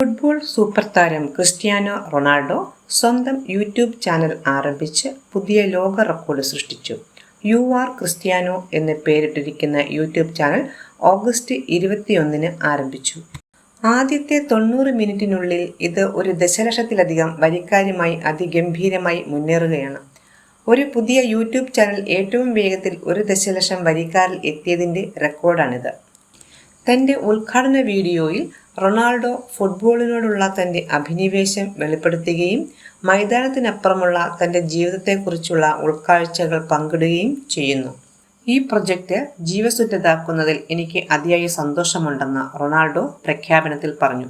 Football super താരം Cristiano Ronaldo സ്വന്തം YouTube channel ആരംഭിച്ച് പുതിയ ലോക റെക്കോർഡ് സൃഷ്ടിച്ചു. യു ആർ ക്രിസ്ത്യാനോ എന്ന് പേരിട്ടിരിക്കുന്ന യൂട്യൂബ് ചാനൽ ഓഗസ്റ്റ് ഇരുപത്തിയൊന്നിന് ആരംഭിച്ചു. ആദ്യത്തെ തൊണ്ണൂറ് മിനിറ്റിനുള്ളിൽ ഇത് ഒരു ദശലക്ഷത്തിലധികം വരിക്കാരുമായി അതിഗംഭീരമായി മുന്നേറുകയാണ്. ഒരു പുതിയ യൂട്യൂബ് ചാനൽ ഏറ്റവും വേഗത്തിൽ ഒരു ദശലക്ഷം വരിക്കാരിൽ എത്തിയതിന്റെ റെക്കോർഡാണിത്. തന്റെ ഉദ്ഘാടന വീഡിയോയിൽ റൊണാൾഡോ ഫുട്ബോളിനോടുള്ള തന്റെ അഭിനിവേശം വെളിപ്പെടുത്തുകയും മൈതാനത്തിനപ്പുറമുള്ള തന്റെ ജീവിതത്തെക്കുറിച്ചുള്ള ഉൾക്കാഴ്ചകൾ പങ്കിടുകയും ചെയ്യുന്നു. ഈ പ്രൊജക്റ്റ് ജീവസുറ്റതാക്കുന്നതിൽ എനിക്ക് അതിയായ സന്തോഷമുണ്ടെന്ന് റൊണാൾഡോ പ്രഖ്യാപനത്തിൽ പറഞ്ഞു.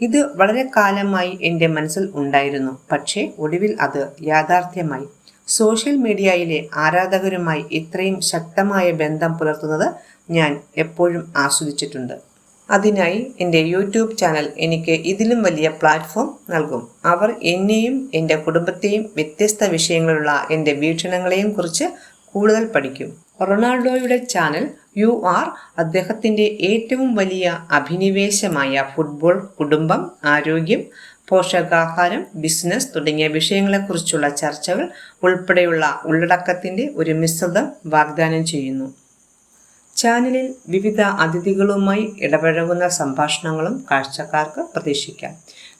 ഇത് വളരെ കാലമായി എന്റെ മനസ്സിൽ ഉണ്ടായിരുന്നു. പക്ഷേ ഒടുവിൽ അത് യാഥാർത്ഥ്യമായി. സോഷ്യൽ മീഡിയയിലെ ആരാധകരുമായി ഇത്രയും ശക്തമായ ബന്ധം പുലർത്തുന്നത് ഞാൻ എപ്പോഴും ആസ്വദിച്ചിട്ടുണ്ട്. അതിനായി എന്റെ യൂട്യൂബ് ചാനൽ എനിക്ക് ഇതിലും വലിയ പ്ലാറ്റ്ഫോം നൽകും. അവർ എന്നെയും എന്റെ കുടുംബത്തെയും വ്യത്യസ്ത വിഷയങ്ങളുള്ള എന്റെ വീക്ഷണങ്ങളെയും കുറിച്ച് കൂടുതൽ പഠിക്കും. റൊണാൾഡോയുടെ ചാനൽ യു ആർ അദ്ദേഹത്തിന്റെ ഏറ്റവും വലിയ അഭിനിവേശമായ ഫുട്ബോൾ കുടുംബം ആരോഗ്യം പോഷകാഹാരം ബിസിനസ് തുടങ്ങിയ വിഷയങ്ങളെക്കുറിച്ചുള്ള ചർച്ചകൾ ഉൾപ്പെടെയുള്ള ഉള്ളടക്കത്തിന്റെ ഒരു മിശ്രിതം വാഗ്ദാനം ചെയ്യുന്നു. ചാനലിൽ വിവിധ അതിഥികളുമായി ഇടപഴകുന്ന സംഭാഷണങ്ങളും കാഴ്ചക്കാർക്ക് പ്രതീക്ഷിക്കാം.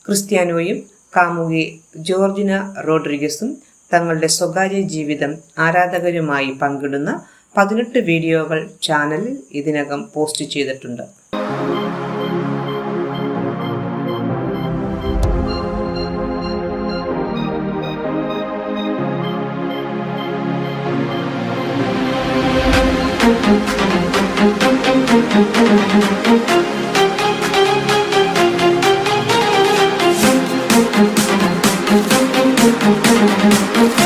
ക്രിസ്ത്യാനോയും കാമുകി ജോർജിന റോഡ്രിഗസും തങ്ങളുടെ സ്വകാര്യ ജീവിതം ആരാധകരുമായി പങ്കിടുന്ന പതിനെട്ട് വീഡിയോകൾ ചാനലിൽ ഇതിനകം പോസ്റ്റ് ചെയ്തിട്ടുണ്ട്. Thank you.